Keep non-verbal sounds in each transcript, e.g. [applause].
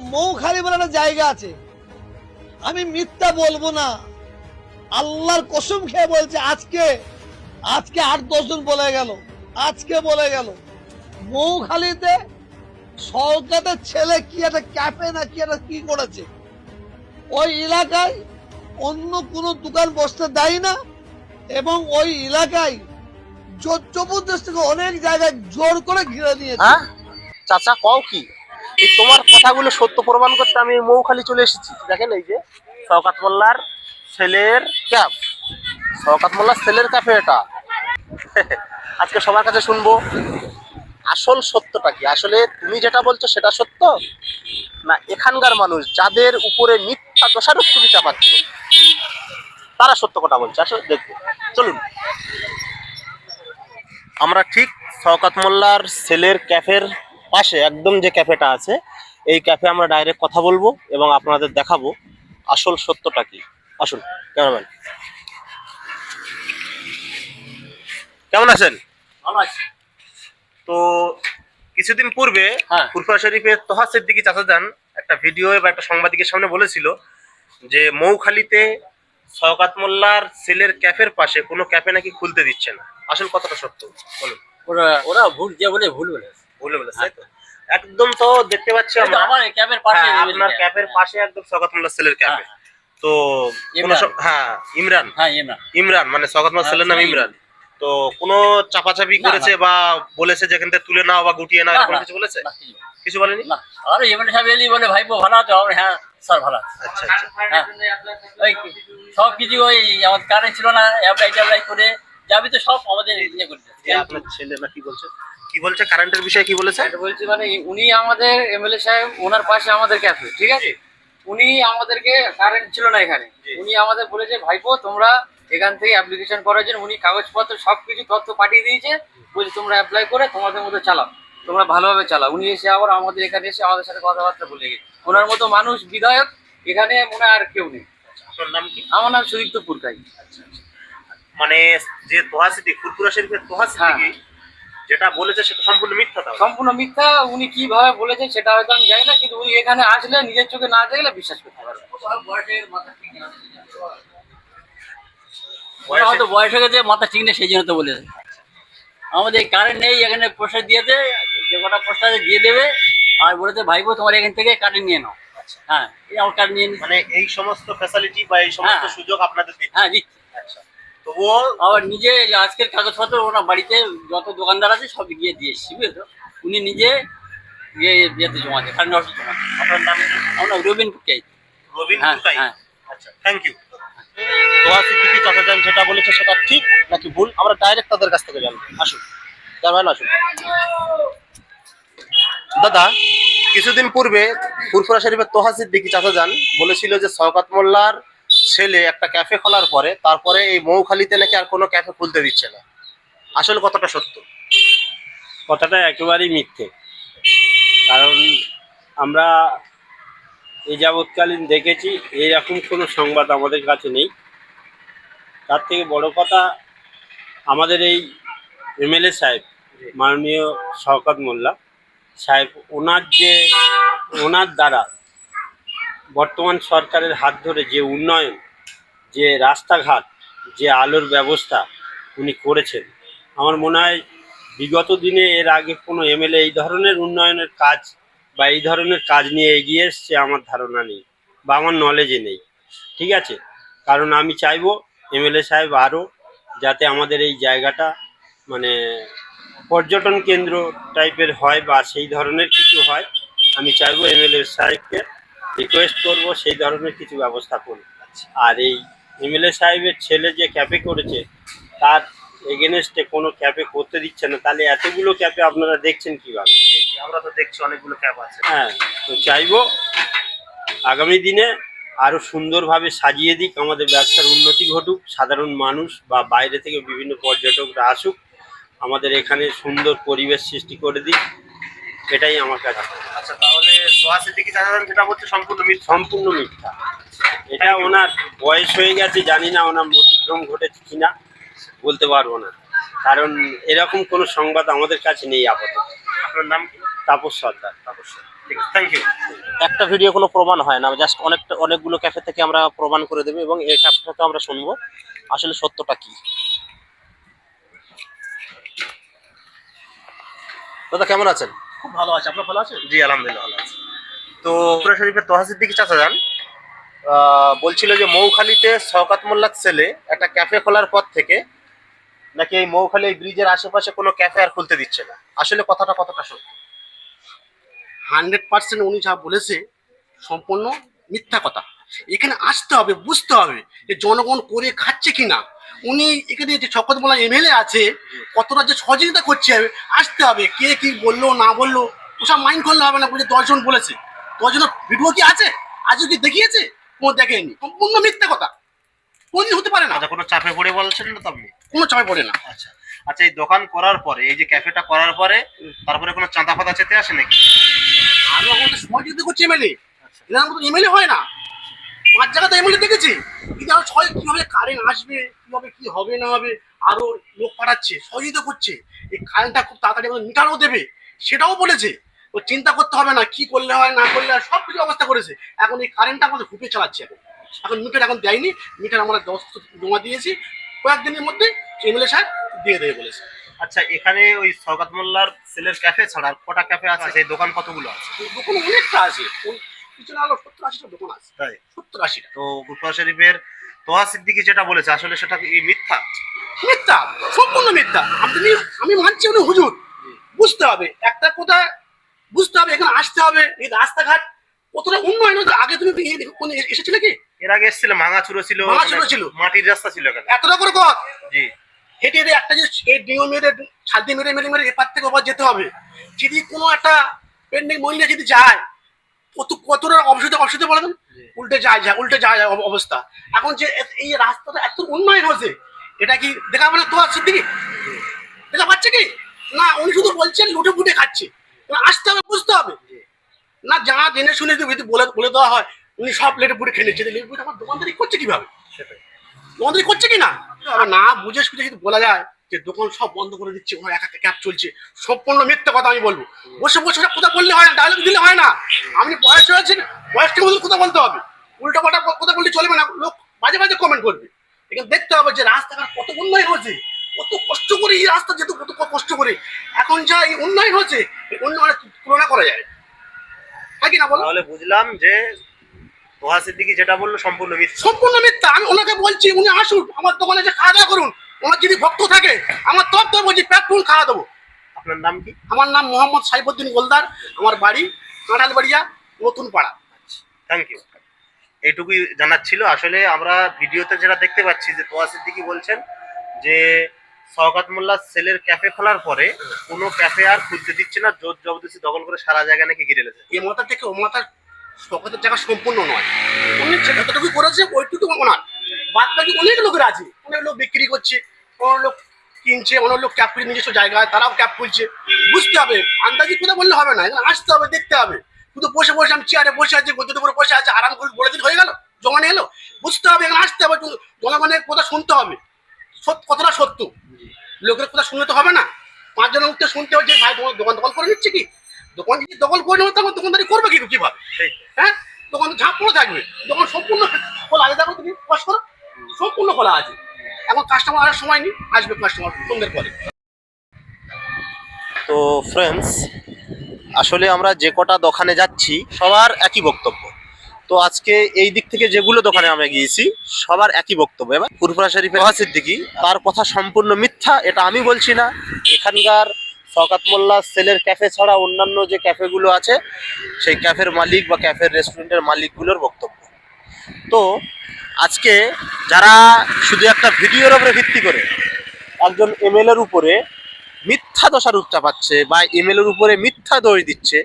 মৌখালি বলে একটা জায়গা আছে। আমি মিথ্যা বলব না। আল্লাহর কসম খেয়ে বলছে, আজকে আজকে আট, দশ জন বলে গেল। আজকে বলে গেল। মৌখালিতে সরকারের ছেলে কি একটা ক্যাফে না কি একটা কি করেছে? ওই এলাকায় অন্য কোনো দোকান বসতে দেয় না এবং ওই এলাকায় জোর জবরদস্ত থেকে অনেক জায়গায় জোর করে ঘিরে নিয়েছে। হ্যাঁ? চাচা, কও কি? তোমার কথাগুলো সত্য প্রমাণ করতে আমি মৌখালি চলে এসেছি। দেখেন এই যে, শওকাত মোল্লার ছেলের ক্যাপ শওকাত মোল্লার ছেলের ক্যাফে এটা। [laughs] আজকে সবার কাছে শুনব, আসল সত্যটা কি? আসলে তুমি যেটা বলছো সেটা সত্য? না, এখানকার মানুষ যাদের উপরে মিথ্যা দোষারোপ তুমি চাপাচ্ছ, তারা সত্য কথা বলছে। আসলে দেখব। চলুন। আমরা ঠিক শওকাত মোল্লার সেলের ক্যাফের পাশে একদম যে ক্যাফেটা আছে এই ক্যাফে আমরা ডাইরেক্ট কথা বলব এবং আপনাদের দেখাবো আসল সত্যটা কি। আসুন ক্যামেরাম্যান কেমন আছেন? তো কিছুদিন পূর্বে হ্যাঁ। ফুরফুরা শরীফের তোহা সিদ্দিকি চাচা যান একটা ভিডিও বা একটা সাংবাদিকের সামনে বলেছিল যে মৌখালীতে শওকাত মোল্লার সেলের ক্যাফের পাশে কোনো ক্যাফে নাকি খুলতে দিচ্ছে না। আসল কথাটা সত্য বলুন। ওরা ওরা ভুল যে বলে ভুল বলে ভুলে বলেছে তাই তো? একদম তো দেখতে পাচ্ছি আমরা। আমার ক্যাবের পাশে হ্যাঁ, আপনার পাশে একদম মোল্লা সেলের হ্যাঁ। তো কোনো ইমরান। সব- হ্যাঁ ইমরান। হ্যাঁ ইমরান। ইমরান মানে মোল্লা হ্যাঁ, সেলের নাম ইমরান। তো কোনো চাপাচাপি করেছে বা বলেছে যেখান থেকে তুলে নাও বা গুটিয়ে নাও এরকম কিছু বলেছে? কিছু বলেনি। না আর ইমরান সাহেব এলি বলে ভাইপো ভালো আছো? হ্যাঁ স্যার ভালো আছে। আচ্ছা আচ্ছা। হ্যাঁ। ওই সব কিছু ওই আমার কারেন্ট ছিল না অ্যাপ্লাই ট্যাপ্লাই করে যাবি তো সব আমাদের ইয়ে করে আপনার ছেলে না কি বলছে? কি বলছে? কারেন্টের বিষয়ে কি বলেছে? বলছি মানে উনি আমাদের এমএলএ সাহেব ওনার পাশে আমাদের ক্যাফে ঠিক আছে? উনি আমাদেরকে কারেন্ট ছিল না এখানে। উনি আমাদের বলেছে ভাইপো তোমরা এখান থেকে অ্যাপ্লিকেশন করার জন্য উনি কাগজপত্র সব কিছু তথ্য পাঠিয়ে দিয়েছে। বলছে তোমরা অ্যাপ্লাই করে তোমাদের মতো চালাও। তোমরা ভালোভাবে চালাও। উনি এসে আবার আমাদের এখানে এসে আমাদের সাথে কথাবার্তা বলে গেছে। ওনার মতো মানুষ বিধায়ক এখানে মনে হয় আর কেউ নেই। আপনার নাম কি? আমার নাম সুদীপ্ত পুরকাই। মানে যে তোহা সিদ্দিক ফুরফুরা শরীফের তোহা সিদ্দিকি যেটা বলেছে সেটা সম্পূর্ণ মিথ্যা। সম্পূর্ণ মিথ্যা উনি কীভাবে বলেছে সেটা হয়তো আমি জানি না কিন্তু উনি এখানে আসলে নিজের চোখে না দেখলে বিশ্বাস করতে পারবে হয়তো বয়স হয়ে গেছে মাথা ঠিক নেই সেই জন্য তো বলেছে। আমাদের কারেন্ট নেই এখানে পোস্টার দিয়েছে যে কটা পোস্টার দিয়ে দেবে আর বলেছে ভাইপো তোমার এখান থেকে কারেন্ট নিয়ে নাও। হ্যাঁ এই আমার কারেন্ট নিয়ে মানে এই সমস্ত ফ্যাসিলিটি বা এই সমস্ত হ্যাঁ। সুযোগ আপনাদের হ্যাঁ দিচ্ছে। আচ্ছা তবুও আবার নিজে আজকের কাগজপত্র ওনার বাড়িতে যত দোকানদার আছে সব গিয়ে দিয়ে এসছি বুঝলো উনি নিজে গিয়ে ইয়েতে জমা দেয় কারেন্ট জমা আপনার নাম? আমরা রবিন পুটকাই রবিন হ্যাঁ, হ্যাঁ। আচ্ছা থ্যাংক ইউ তোহা সিদ্দিকি চাচা যান যেটা বলেছে সেটা ঠিক নাকি ভুল? আমরা ডাইরেক্ট তাদের কাছ থেকে জানব। আসুন। জানবেন আসুন। দাদা কিছুদিন পূর্বে ফুরফুরা শরীফের তোহা সিদ্দিকি চাচা যান বলেছিল যে শওকাত মোল্লার ছেলে একটা ক্যাফে খোলার পরে তারপরে এই মৌখালিতে নাকি আর কোনো ক্যাফে খুলতে দিচ্ছে না। আসলে কতটা সত্য? কথাটা একেবারেই মিথ্যে। কারণ আমরা এই যাবৎকালীন দেখেছি, এইরকম কোনো সংবাদ আমাদের কাছে নেই। তার থেকে বড় কথা, আমাদের এই এমএলএ সাহেব, মাননীয় শওকত মোল্লা সাহেব, ওনার যে, ওনার দ্বারা বর্তমান সরকারের হাত ধরে যে উন্নয়ন, যে রাস্তাঘাট, যে আলোর ব্যবস্থা উনি করেছেন, আমার মনে হয় বিগত দিনে এর আগে কোনো এমএলএ এই ধরনের উন্নয়নের কাজ বা এই ধরনের কাজ নিয়ে এগিয়ে এসছে আমার ধারণা নেই বা আমার নলেজে নেই। ঠিক আছে? কারণ আমি চাইব এমএলএ সাহেব আরও যাতে আমাদের এই জায়গাটা মানে পর্যটন কেন্দ্র টাইপের হয় বা সেই ধরনের কিছু হয়, আমি চাইব এমএলএ সাহেবকে রিকোয়েস্ট করব সেই ধরনের কিছু ব্যবস্থা করুন। আর এই এমএলএ সাহেবের ছেলে যে ক্যাফে করেছে তার এগেনস্টে কোনো ক্যাফে করতে দিচ্ছে না। তাহলে এতগুলো ক্যাফে আপনারা দেখছেন কীভাবে? আমরা তো দেখছি অনেকগুলো ক্যাব আছে। হ্যাঁ তো চাইব আগামী দিনে আরও সুন্দরভাবে সাজিয়ে দিক আমাদের ব্যবসার উন্নতি ঘটুক সাধারণ মানুষ বা বাইরে থেকে বিভিন্ন পর্যটকরা আসুক আমাদের এখানে সুন্দর পরিবেশ সৃষ্টি করে দিক। এটাই আমার কাছে। আচ্ছা তাহলে সোহা সিদ্দিকি চাচা যেটা বলছে সম্পূর্ণ মিথ্যা। সম্পূর্ণ মিথ্যা। এটা ওনার বয়স হয়ে গেছে জানি না ওনার ঘটেছে কিনা বলতে পারব না। কারণ এরকম কোনো সংবাদ আমাদের কাছে নেই আপাতত। আপনার নাম কি? তাপস সর্দার। তাপস থ্যাংক ইউ একটা ভিডিও কোনো প্রমাণ হয় না জাস্ট অনেকটা অনেকগুলো ক্যাফে থেকে আমরা প্রমাণ করে দেবো এবং এই ক্যাফেটাকে আমরা শুনব আসলে সত্যটা কি। দাদা কেমন আছেন? খুব ভালো আছে। আপনার ভালো আছে জি আলহামদুলিল্লাহ ভালো আছি। তো পুরা শরীফের তোহাসির দিকে চাচা যান। বলছিল যে মৌখালীতে শওকাত মোল্লার ছেলে একটা ক্যাফে খোলার পর থেকে নাকি এই মৌখালী এই ব্রিজের আশেপাশে কোনো ক্যাফে আর খুলতে দিচ্ছে না। আসলে কথাটা কতটা সত্য? হান্ড্রেড পার্সেন্ট উনি যা বলেছে সম্পূর্ণ মিথ্যা কথা। এখানে আসতে হবে বুঝতে হবে যে জনগণ করে খাচ্ছে কিনা। উনি এখানে যে শকত মোলা এমএলএ আছে কতটা যে সহযোগিতা করছে আসতে হবে। কে কি বলল না বলল ওসব মাইন্ড করলে হবে না বুঝে দশজন বলেছে। দশজন ভিডিও কি আছে? আজও কি দেখিয়েছে? কোনো দেখেনি। সম্পূর্ণ মিথ্যে কথা। কোনদিন হতে পারে না। আচ্ছা কোনো চাপে পড়ে বলছেন না তো আপনি? কোনো চাপে পড়ে না। আচ্ছা আচ্ছা এই দোকান করার পরে এই যে ক্যাফেটা করার পরে তারপরে কোনো চাঁদা ফাদা চেতে আসে নাকি? আরও আমাদের সহযোগিতা করছে এমএলএ এনার মতো এমএলএ হয় না। পাঁচ জায়গাতে এমএলএ দেখেছি। ছয় কীভাবে কারেন্ট আসবে কীভাবে কি হবে না হবে আরও লোক পাঠাচ্ছে সহযোগিতা করছে। এই কারেন্টটা খুব তাড়াতাড়ি আমাদের মিটারও দেবে সেটাও বলেছে। ও চিন্তা করতে হবে না কি করলে হয় না করলে হয় সব কিছু ব্যবস্থা করেছে। এখন এই কারেন্টটা আমাদের হুপে চালাচ্ছে এখন। এখন মিটার এখন দেয়নি মিটার আমরা দশ জমা দিয়েছি কয়েকদিনের মধ্যে এমএলএ সাহেব দিয়ে দেবে বলেছে। আচ্ছা এখানে ওই সৌকাত মোল্লার সেলের ক্যাফে ছাড়া আর কটা ক্যাফে আছে? সেই দোকান কতগুলো আছে? দোকান অনেকটা আছে। পিছনে আলো সত্তর আশিটা দোকান আছে। তাই। সত্তর আশিটা। তো গুরফা শরীফের তোহা সিদ্দিকি যেটা বলেছে আসলে সেটা কি মিথ্যা? মিথ্যা সম্পূর্ণ মিথ্যা। আপনি আমি মানছি উনি হুজুর। বুঝতে হবে একটা কথা বুঝতে হবে এখানে আসতে হবে। এই রাস্তাঘাট কতটা উন্নয়ন হয়েছে আগে তুমি এসেছিলে কি? এর আগে এসেছিল ভাঙাচুরো ছিল ভাঙাচুরো মানে ছিল। মাটির রাস্তা ছিল এখানে। এতটা করে কর। জি। হেঁটে হেঁটে একটা যে এই ডিও মেরে ছালদি মেরে মেরে মেরে এপার থেকে ওপার যেতে হবে। যদি কোনো একটা পেন্ডিং মহিলা যদি যায় কত কতটা অবসাদে অবসাদে বলে দেন? উল্টে যায় যায় উল্টে যায় যায় অবস্থা। এখন যে এই রাস্তাটা এত উন্নয়ন হয়েছে এটা কি দেখাবে না তো সিদ্দিকি দেখা পাচ্ছে কি? না উনি শুধু বলছেন লুটে ফুটে খাচ্ছে। আসতে হবে বুঝতে হবে। না যা জেনে শুনে যদি বলে বলে দেওয়া হয় উনি সব লেটে পুটে খেয়ে নিচ্ছে। লেটে পুটে আমার দোকানদারি করছে কীভাবে? দোকানদারি করছে কি না? না বুঝে সুঝে যদি বলা যায় যে দোকান সব বন্ধ করে দিচ্ছে ওনার এক ক্যাব চলছে। সম্পূর্ণ মিথ্যা কথা আমি বলব। বসে বসে কথা বললে হয় না ডায়লগ দিলে হয় না। আপনি বয়স হয়েছেন বয়সটা মধ্যে কথা বলতে হবে। উল্টা পাল্টা কথা বললে চলবে না লোক মাঝে মাঝে কমেন্ট করবে। এখানে দেখতে হবে যে রাস্তাঘাট কত উন্নয়ন হয়েছে কত কষ্ট করে এই রাস্তা যেহেতু কত কষ্ট করে এখন যা এই উন্নয়ন হয়েছে এই উন্নয়নের তুলনা করা যায়। হ্যাঁ কি না বলো? তাহলে বুঝলাম যে তোহা সিদ্দিকি যেটা বলল সম্পূর্ণ মিথ্যা। সম্পূর্ণ মিথ্যা আমি ওনাকে বলছি উনি আসুন আমার দোকানে যে খাওয়া দাওয়া করুন ওনার যদি ভক্ত থাকে আমার তরফ থেকে বলছি পেট ফুল খাওয়া দেবো। আপনার নাম কি? আমার নাম মোহাম্মদ সাইফুদ্দিন গোলদার আমার বাড়ি কাঁঠাল বাড়িয়া নতুন পাড়া। থ্যাংক ইউ এইটুকুই জানার ছিল। আসলে আমরা ভিডিওতে যেটা দেখতে পাচ্ছি যে তোয়া সিদ্দিকি বলছেন যে সওকাত মোল্লা সেলের ক্যাফে খোলার পরে কোনো ক্যাফে আর খুলতে দিচ্ছে না জোর জবরদস্তি দখল করে সারা জায়গা নাকি ঘিরে লেছে এ মাথা থেকে ও মাথার শখতের জায়গা সম্পূর্ণ নয়। উনি যতটুকু করেছে ওইটুকু ওনার। বাদ বাকি অনেক লোকের আছে। অনেক লোক বিক্রি করছে অনেক লোক কিনছে অনেক লোক ক্যাপ করে নিজস্ব জায়গায় তারাও ক্যাপ খুলছে। বুঝতে হবে আন্দাজি কথা বললে হবে না এখানে আসতে হবে দেখতে হবে। শুধু বসে বসে আমি চেয়ারে বসে আছি গদ্যের উপরে বসে আছে আরাম করে বলে দিন হয়ে গেল জমা নিয়ে এলো। বুঝতে হবে এখানে আসতে হবে কিন্তু জনগণের কথা শুনতে হবে। সত্য কথাটা সত্য? লোকের কথা শুনলে তো হবে না। পাঁচজন উঠতে শুনতে হবে যে ভাই তোমার দোকান দখল করে নিচ্ছে কি? দোকান যদি দখল করে নেবে তখন দোকানদারি করবে কি কীভাবে হ্যাঁ? দোকান ঝাঁপ পড়ে থাকবে। দোকান সম্পূর্ণ খোলা কষ্ট করো সম্পূর্ণ খোলা আছে। এখন কাস্টমার আসার সময় নেই, আসবে কাস্টমার সন্ধ্যের পরে। তো ফ্রেন্ডস আসলে আমরা যে কটা দোকানে যাচ্ছি, সবার একই বক্তব্য। তো আজকে এই দিক থেকে যেগুলো দোকানে আমরা গিয়েছি, সবার একই বক্তব্য। এবার ফুরফুরা শরীফের সিদ্দিকি তার কথা সম্পূর্ণ মিথ্যা, এটা আমি বলছি না। এখানকার শকাত মোল্লা সেলের ক্যাফে ছাড়া অন্যান্য যে ক্যাফেগুলো আছে, সেই ক্যাফের মালিক বা ক্যাফের রেস্টুরেন্টের মালিকগুলোর বক্তব্য। তো আজকে যারা শুধু একটা ভিডিওর উপরে ভিত্তি করে একজন এমএলএর উপরে মিথ্যা দশারোপ চাপাচ্ছে বা ইমেলের উপরে মিথ্যা দোষ দিচ্ছে,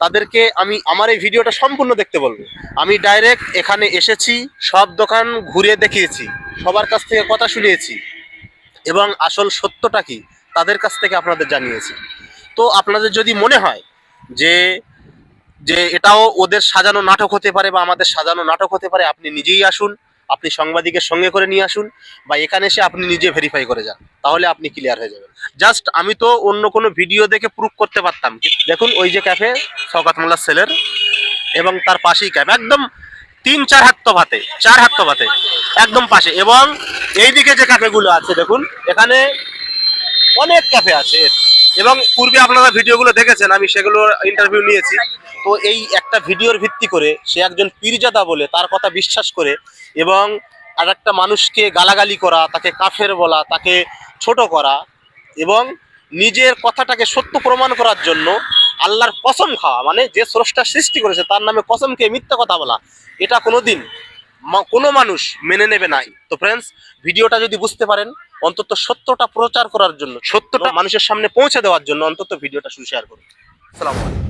তাদেরকে আমি আমার এই ভিডিওটা সম্পূর্ণ দেখতে বলব। আমি ডাইরেক্ট এখানে এসেছি, সব দোকান ঘুরে দেখিয়েছি, সবার কাছ থেকে কথা শুনিয়েছি এবং আসল সত্যটা কি, তাদের কাছ থেকে আপনাদের জানিয়েছি। তো আপনাদের যদি মনে হয় যে যে এটাও ওদের সাজানো নাটক হতে পারে বা আমাদের সাজানো নাটক হতে পারে, আপনি নিজেই আসুন, আপনি সাংবাদিকের সঙ্গে করে নিয়ে আসুন, বা এখানে এসে আপনি নিজে ভেরিফাই করে যান, তাহলে আপনি ক্লিয়ার হয়ে যাবেন। জাস্ট আমি তো অন্য কোনো ভিডিও দেখে প্রুভ করতে পারতাম দেখুন, ওই যে ক্যাফে শওকাত মোল্লা সেলের এবং তার পাশেই ক্যাফে একদম তিন চার হাত তো ভাতে, চার হাত তো ভাতে, একদম পাশে, এবং এইদিকে যে ক্যাফেগুলো আছে, দেখুন, এখানে অনেক ক্যাফে আছে। এবং পূর্বে আপনারা ভিডিওগুলো দেখেছেন, আমি সেগুলো ইন্টারভিউ নিয়েছি। তো এই একটা ভিডিওর ভিত্তি করে সে একজন পীরজাদা বলে তার কথা বিশ্বাস করে এবং আর একটা মানুষকে গালাগালি করা তাকে কাফের বলা তাকে ছোট করা এবং নিজের কথাটাকে সত্য প্রমাণ করার জন্য আল্লাহর কসম খাওয়া মানে যে স্রষ্টা সৃষ্টি করেছে তার নামে কসম খেয়ে মিথ্যা কথা বলা এটা কোনোদিন মা- কোনো মানুষ মেনে নেবে নাই। তো ফ্রেন্ডস ভিডিওটা যদি বুঝতে পারেন অন্তত সত্যটা প্রচার করার জন্য সত্যটা মানুষের সামনে পৌঁছে দেওয়ার জন্য অন্তত ভিডিওটা শুরু শেয়ার করুন। আসসালামু আলাইকুম।